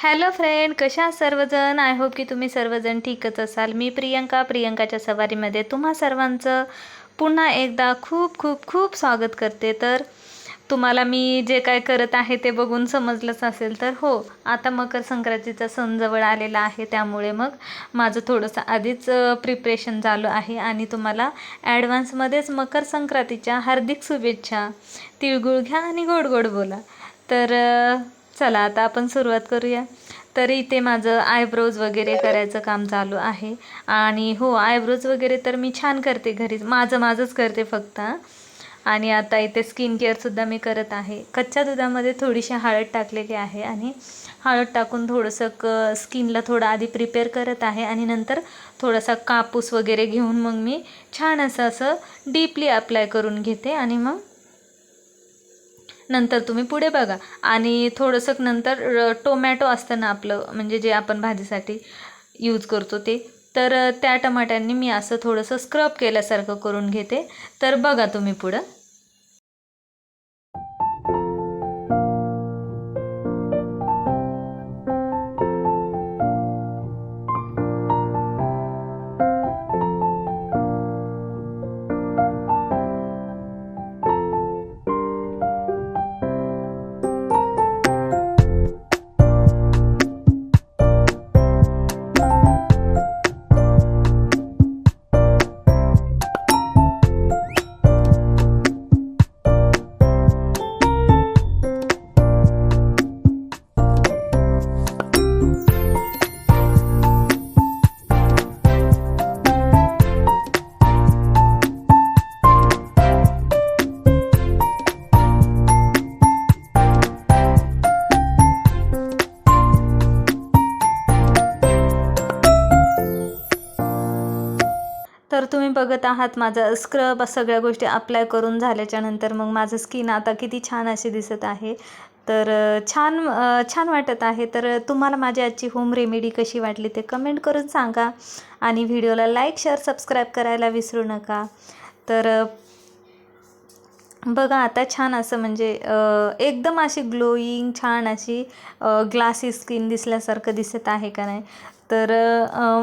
Hello friend कशा सर्वजण? I hope की तुम्ही सर्वजण ठीकच असाल. मी प्रियंका प्रियंकाच्या सवारीमध्ये तुम्हा सर्वांचं पुन्हा एकदा खूप खूप खूप स्वागत करते. तर तुम्हाला मी जे काय करत आहे ते बघून समजलंच असेल तर हो आता मकर संक्रांतीचा सण जवळ आलेला आहे त्यामुळे मग माझं थोडंसं आधीच प्रिपरेशन झालं आहे आणि तुम्हाला ॲडव्हान्समध्येच मकर संक्रांतीच्या हार्दिक शुभेच्छा. तिळगुळ घ्या आणि गोड गोड बोला. तर चला आता आपण सुरुवात करूया. तर इथे माझं आयब्रोज वगैरे करायचं काम चालू आहे. आणि हो आयब्रोज वगैरे तर मी छान करते घरीच माझं माझंच करते फक्त आणि आता इथे स्किन केअरसुद्धा मी करत आहे. कच्च्या दुधामध्ये थोडीशी हळद टाकलेली आहे आणि हळद टाकून थोडंसं क स्किनला थोडं आधी प्रिपेअर करत आहे आणि नंतर थोडासा कापूस वगैरे घेऊन मग मी छान असं असं डीपली अप्लाय करून घेते आणि मग नंतर तुम्ही पुढे बघा. आणि थोडंसं नंतर टोमॅटो असतं ना आपलं म्हणजे जे आपण भाजीसाठी यूज करतो ते तर त्या टमाट्यांनी मी असं थोडंसं स्क्रब केल्यासारखं करून घेते. तर बघा तुम्ही पुढं. तर तुम्ही बघत आहात माझं स्क्रब सगळ्या गोष्टी अप्लाय करून झाल्याच्यानंतर मग माझं स्किन आता किती छान अशी दिसत आहे. तर छान छान वाटत आहे. तर तुम्हाला माझी आजची होम रेमेडी कशी वाटली ते कमेंट करून सांगा. आणि व्हिडिओला लाईक शेअर सबस्क्राईब करायला विसरू नका. तर बघा आता छान असं म्हणजे एकदम अशी ग्लोईंग छान अशी ग्लासी स्किन दिसल्यासारखं दिसत आहे का नाही. तर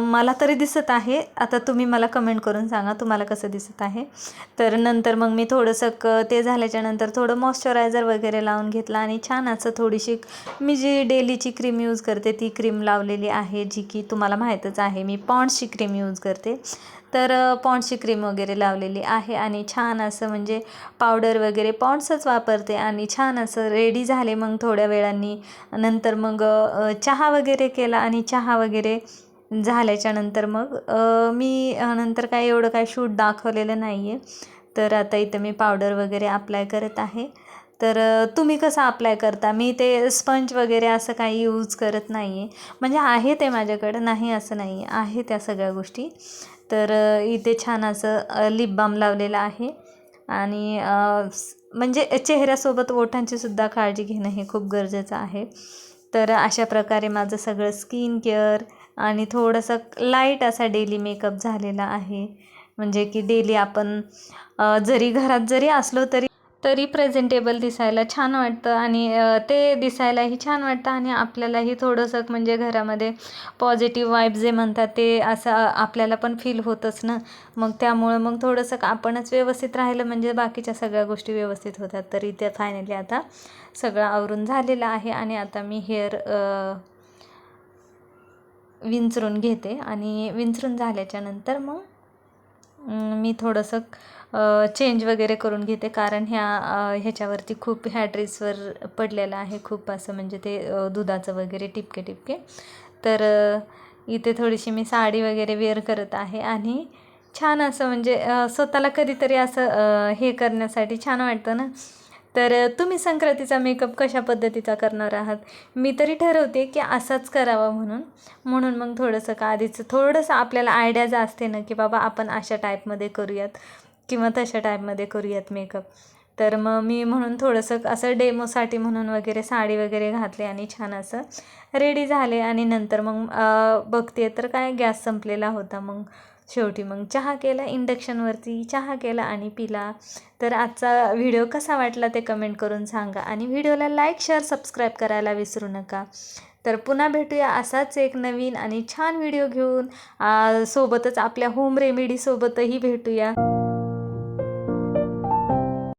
मला तरी दिसत आहे. आता तुम्ही मला कमेंट करून सांगा तुम्हाला कसं दिसत आहे. तर नंतर मग मी थोडंसं क ते झाल्याच्यानंतर थोडं मॉइश्चरायझर वगैरे लावून घेतलं आणि छान असं थोडीशी मी जी डेलीची क्रीम यूज करते ती क्रीम लावलेली आहे जी की तुम्हाला माहीतच आहे. मी पॉन्ड्सची क्रीम यूज करते. तर पॉन्डची क्रीम वगैरे लावलेली आहे आणि छान असं म्हणजे पावडर वगैरे पॉन्ड्सच वापरते आणि छान असं रेडी झाले मग थोड्या वेळांनी. नंतर मग चहा वगैरे केला आणि चहा वगैरे झाल्याच्यानंतर मग मी नंतर काय एवढं काय शूट दाखवलेलं नाही आहे तर आता इथं मी पावडर वगैरे अप्लाय करत आहे. तर तुम्ही कसं अप्लाय करता? मी ते स्पंज वगैरे असं काही यूज करत नाही आहे म्हणजे आहे ते माझ्याकडं नाही असं नाही आहे त्या सगळ्या गोष्टी. तर इथे छान असं लिप बाम लावलेलं आहे. आणि म्हणजे चेहऱ्यासोबत ओठांची सुद्धा काळजी घेणं हे खूप गरजेचं आहे. तर अशा प्रकारे माझं सगळं स्किन केअर आणि थोडंसं लाइट असा डेली मेकअप झालेला आहे. म्हणजे की डेली आपण जरी घरात जरी असलो तरी तरी प्रेझेंटेबल दिसायला छान वाटतं आणि ते दिसायलाही छान वाटतं आणि आपल्यालाही थोडंसं म्हणजे घरामध्ये पॉझिटिव्ह वाईब जे म्हणतात ते असं आपल्याला पण फील होतंच ना. मग त्यामुळं मग थोडंसं आपणच व्यवस्थित राहिलं म्हणजे बाकीच्या सगळ्या गोष्टी व्यवस्थित होतात. तरी इथे फायनली आता सगळं आवरून झालेलं आहे आणि आता मी हेअर विंचरून घेते आणि विंचरून झाल्याच्यानंतर मग मी थोडंसं चेंज वगैरे करून घेते. कारण ह्या ह्याच्यावरती खूप ह्या ड्रेसवर पडलेलं आहे. खूप असं म्हणजे ते दुधाचं वगैरे टिपके टिपके. तर इथे थोडीशी मी साडी वगैरे वेअर करत आहे. आणि छान असं म्हणजे स्वतःला कधीतरी असं हे करण्यासाठी छान वाटतं ना. तर तुम्ही संक्रांतीचा मेकअप कशा पद्धतीचा करणार आहात? मी तरी ठरवते की असाच करावा म्हणून. म्हणून मग थोडंसं का आधीचं थोडंसं आपल्याला आयडिया असते ना की बाबा आपण अशा टाईपमध्ये करूयात किंवा तशा टाईपमध्ये करूयात मेकअप तर मग मी म्हणून थोडंसं असं डेमोसाठी म्हणून वगैरे साडी वगैरे घातली आणि छान असं रेडी झाले. आणि नंतर मग बघते. तर काय गॅस संपलेला होता मग. शेवटी मग चहा केला इंडक्शनवरती चहा केला आणि पिला. तर आजचा व्हिडिओ कसा वाटला ते कमेंट करून सांगा आणि व्हिडिओला लाईक शेअर सबस्क्राईब करायला विसरू नका. तर पुन्हा भेटूया असाच एक नवीन आणि छान व्हिडिओ घेऊन. सोबतच आपल्या होम रेमेडीसोबतही भेटूया.